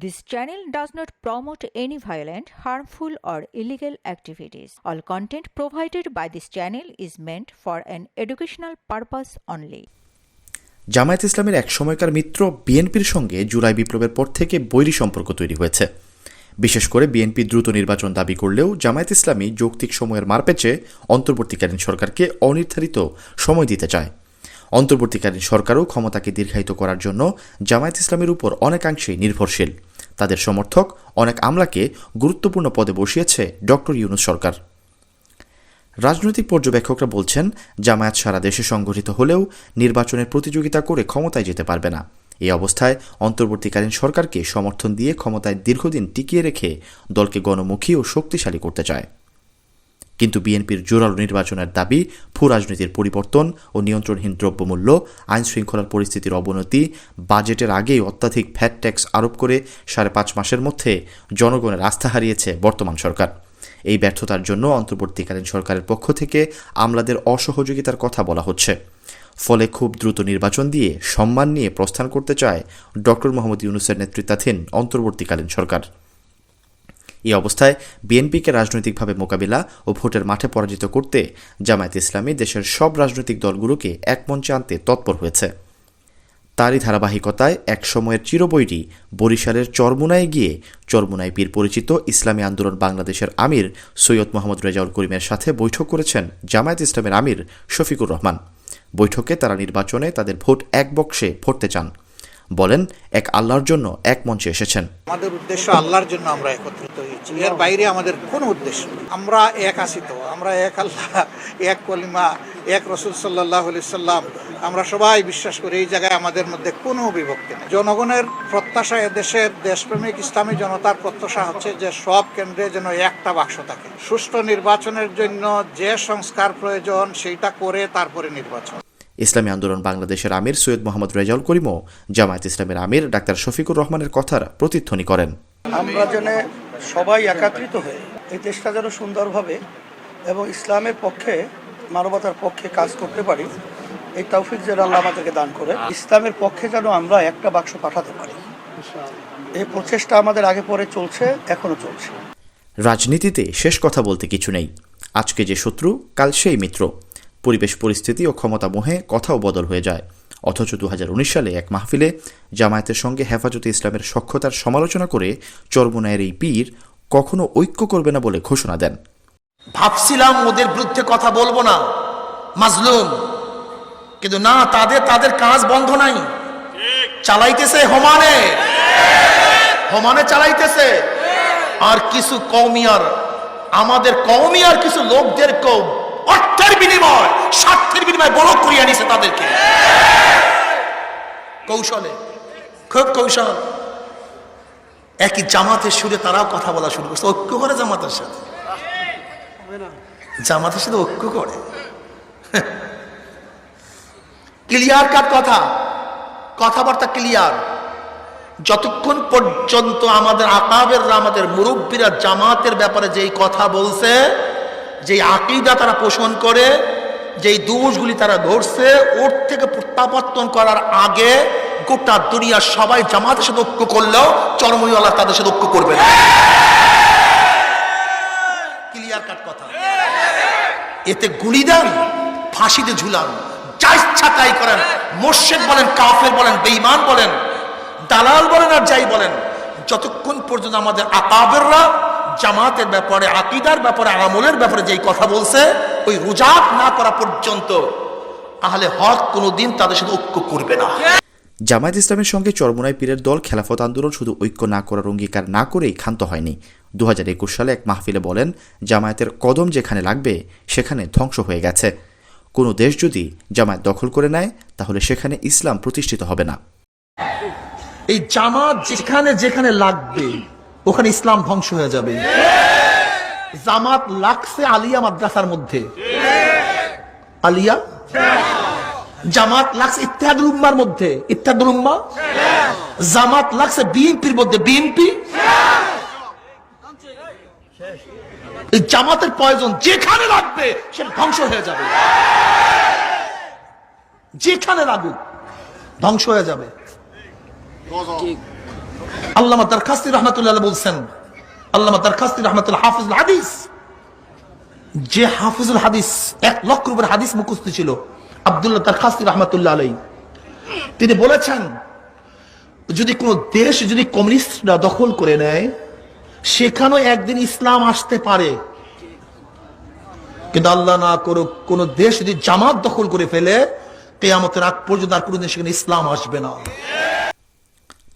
This channel does not promote any violent, harmful, or illegal activities. All content provided by this channel is meant for an educational purpose only. Jamaat ইসলামের এক সময়কার মিত্র বিএনপির সঙ্গে জুলাই বিপ্লবের পর থেকে বৈরী সম্পর্ক তৈরি হয়েছে বিশেষ করে বিএনপি দ্রুত নির্বাচন দাবি করলেও জামায়াত ইসলামী যৌক্তিক সময়ের মারপেচে অন্তর্বর্তীকালীন সরকারকে অনির্ধারিত সময় দিতে চায় অন্তর্বর্তীকালীন সরকারও ক্ষমতাকে দীর্ঘায়িত করার জন্য জামায়াত ইসলামের উপর অনেকাংশেই নির্ভরশীল তাদের সমর্থক অনেক আমলাকে গুরুত্বপূর্ণ পদে বসিয়েছে ডক্টর ইউনুস সরকার। রাজনৈতিক পর্যবেক্ষকরা বলছেন, জামায়াত সারা দেশে সংগঠিত হলেও নির্বাচনের প্রতিযোগিতা করে ক্ষমতায় যেতে পারবে না। এই অবস্থায় অন্তর্বর্তীকালীন সরকারকে সমর্থন দিয়ে ক্ষমতায় দীর্ঘদিন টিকিয়ে রেখে দলকে গণমুখী ও শক্তিশালী করতে চায়। কিন্তু বিএনপির জোরালো নির্বাচনের দাবি ভূ রাজনীতির পরিবর্তন ও নিয়ন্ত্রণহীন দ্রব্যমূল্য আইন শৃঙ্খলার পরিস্থিতির অবনতি, বাজেটের আগেই অত্যাধিক ভ্যাট ট্যাক্স আরোপ করে সাড়ে পাঁচ মাসের মধ্যে জনগণের আস্থা হারিয়েছে বর্তমান সরকার। এই ব্যর্থতার জন্য অন্তর্বর্তীকালীন সরকারের পক্ষ থেকে আমলাদের অসহযোগিতার কথা বলা হচ্ছে। ফলে খুব দ্রুত নির্বাচন দিয়ে সম্মান নিয়ে প্রস্থান করতে চায় ডক্টর মোহাম্মদ ইউনুসের নেতৃত্বাধীন অন্তর্বর্তীকালীন সরকার। এই অবস্থায় বিএনপিকে রাজনৈতিকভাবে মোকাবিলা ও ভোটের মাঠে পরাজিত করতে জামায়াত ইসলামী দেশের সব রাজনৈতিক দলগুলোকে এক মঞ্চে আনতে তৎপর হয়েছে। তারই ধারাবাহিকতায় এক সময়ের চিরবৈরী বরিশালের চরমুনায় গিয়ে চরমুনায় পীর পরিচিত ইসলামী আন্দোলন বাংলাদেশের আমির সৈয়দ মোহাম্মদ রেজাউল করিমের সাথে বৈঠক করেছেন জামায়াত ইসলামের আমির শফিকুর রহমান। বৈঠকে তারা নির্বাচনে তাদের ভোট এক বক্সে ভরতে চান। বলেন, এক আল্লাহর জন্য এক মঞ্চে এসেছেন। আমাদের উদ্দেশ্য আল্লাহর জন্য আমরা একত্রিত হয়েছি। এর বাইরে আমাদের কোন উদ্দেশ্য আমরা এক আছি তো। আমরা এক আল্লাহ, এক কলিমা, এক রসুল সাল্লাহ সাল্লাম আমরা সবাই বিশ্বাস করি এই জায়গায় আমাদের মধ্যে কোনো বিভক্তি নেই। জনগণের প্রত্যাশা এদেশের দেশপ্রেমিক ইসলামী জনতার প্রত্যাশা হচ্ছে যে সব কেন্দ্রে যেন একটা বাক্স থাকে। সুষ্ঠু নির্বাচনের জন্য যে সংস্কার প্রয়োজন, সেইটা করে তারপরে নির্বাচন। ইসলামী আন্দোলন বাংলাদেশের আমির সৈয়দ মোহাম্মদ রেজাউল করিমও জামায়াত ইসলামের আমির ডাক্তার শফিকুর রহমানের কথার প্রতিধ্বনি করেন। আমরা যেন সবাই একাত্রিত হয়ে এই দেশটা যেন সুন্দরভাবে এবং ইসলামের পক্ষে মানবতার পক্ষে কাজ করতে পারি এই তৌফিক যেন আল্লাহ আমাদেরকে দান করে। ইসলামের পক্ষে যেন আমরা একটা বাক্স পাঠাতে পারি। এই প্রচেষ্টা আমাদের আগে পরে চলছে এখনও চলছে। রাজনীতিতে শেষ কথা বলতে কিছু নেই। আজকে যে শত্রু কাল সেই মিত্র। পরিবেশ পরিস্থিতি ও ক্ষমতা মোহে কথাও বদল হয়ে যায়। অথচ দু হাজার উনিশ সালে এক মাহফিলে জামায়াতের সঙ্গে হেফাজতে ইসলামের সক্ষতার সমালোচনা করে চরমুনায়ের এই পীর কখনো ঐক্য করবে না বলে ঘোষণা দেন। ভাবছিলাম ওদের বিরুদ্ধে কথা বলব না, মাজলুম। কিন্তু না, তাদের তাদের কাজ বন্ধ নাই। চালাইতেছে হোমানে। হোমানে চালাইতেছে। আর কিছু কৌমিয়ার আমাদের কৌমিয়ার কিছু লোকদেরকেও অর্থের বিনিময়। স্বার্থের বিনিময় বড় করিয়া নিছে তাদেরকে। কৌশলে, খুব কৌশল। একই জামাতের সুরে তারাও কথা বলা শুরু করছে, ঐক্য করে জামাতের সাথে। জামাতের সাথে ঐক্য করে। ক্লিয়ার কাট কথা? কথাবার্তা ক্লিয়ার। যতক্ষণ পর্যন্ত আমাদের আকাবেররা, আমাদের মুরব্বীরা জামাতের ব্যাপারে যেই কথা বলছে, যেই আকিদা তারা পোষণ করে যেই দোষগুলি তারা ধরছে, ওর থেকে প্রত্যাবর্তন করার আগে গোটা দুনিয়ার সবাই জামাতের সাথে ঐক্য করলেও চরমইওয়ালা তাদের সাথে ঐক্য করবে না। ক্লিয়ার কাট কথা। এতে গুলি দেন ফাঁসিতে ঝুলান যা ইচ্ছা তাই করেন, মোর্শেদ বলেন, কাফের বলেন, বেঈমান বলেন, দালাল বলেন আর যাই বলেন, যতক্ষণ পর্যন্ত আমাদের আকাবেররা জামাতের ব্যাপারে আকিদার ব্যাপারে আমলের ব্যাপারে যেই কথা বলছে ওই রুজাক না করা পর্যন্ত তাহলে হক কোনোদিন তাদের সাথে ঐক্য করবে না। জামায়াত ইসলামের সঙ্গে চরমুনাই পীরের দল খেলাফত আন্দোলন শুধু ঐক্য না করার অঙ্গীকার না করেই ক্ষান্ত হয়নি। দু সালে এক মাহফিলে বলেন জামায়াতের কদম যেখানে লাগবে সেখানে ধ্বংস হয়ে গেছে। কোনো দেশ যদি জামায়াত দখল করে নেয় তাহলে সেখানে ইসলাম প্রতিষ্ঠিত হবে না। এই জামাত যেখানে যেখানে লাগবে ওখানে ইসলাম ধ্বংস হয়ে যাবে। জামাত লাগছে আলিয়া মাদ্রাসার মধ্যে। আলিয়া? জামাত লাগছে ইত্যাদুল উম্মার মধ্যে। ইত্যাদুল উম্মা? জামাত লাগছে বিএনপির মধ্যে। বিএনপি? জামাতের প্রয়োজন যেখানে লাগবে সেটা ধ্বংস হয়ে যাবে। যেখানে লাগুক, ধ্বংস হয়ে যাবে। তার বলছেন তার হাফিজুল হাদিস। যে হাফিজুল হাদিস, এক লক্ষ হাদিস ছিল, আব্দুল্লাহ তার আলাই তিনি বলেছেন, যদি কোন দেশ যদি কমিউনিস্টরা দখল করে নেয়, সেখানেও একদিন ইসলাম আসতে পারে। কিন্তু আল্লাহ না করুক, কোন দেশ যদি জামাত দখল করে ফেলে তেয়ামতের আগ পর্যন্ত আর কোনোদিন সেখানে ইসলাম আসবে না।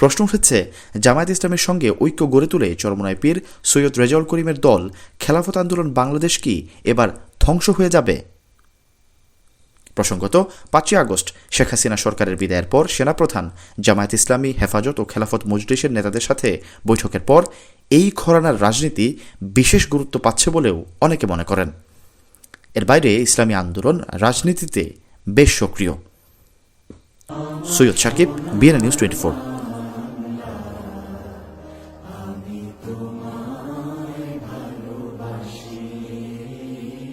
প্রশ্ন উঠেছে, জামায়াত ইসলামের সঙ্গে ঐক্য গড়ে তুলে চরমনায় পীর সৈয়দ রেজাউল করিমের দল খেলাফত আন্দোলন বাংলাদেশ কি এবার ধ্বংস হয়ে যাবে? প্রসঙ্গত, পাঁচই আগস্ট শেখ হাসিনা সরকারের বিদায়ের পর সেনাপ্রধান জামায়াত ইসলামী হেফাজত ও খেলাফত মজলিসের নেতাদের সাথে বৈঠকের পর এই ঘরানার রাজনীতি বিশেষ গুরুত্ব পাচ্ছে বলেও অনেকে মনে করেন। এর বাইরে ইসলামী আন্দোলন রাজনীতিতে বেশ সক্রিয়। Syed Sakib BNA news twenty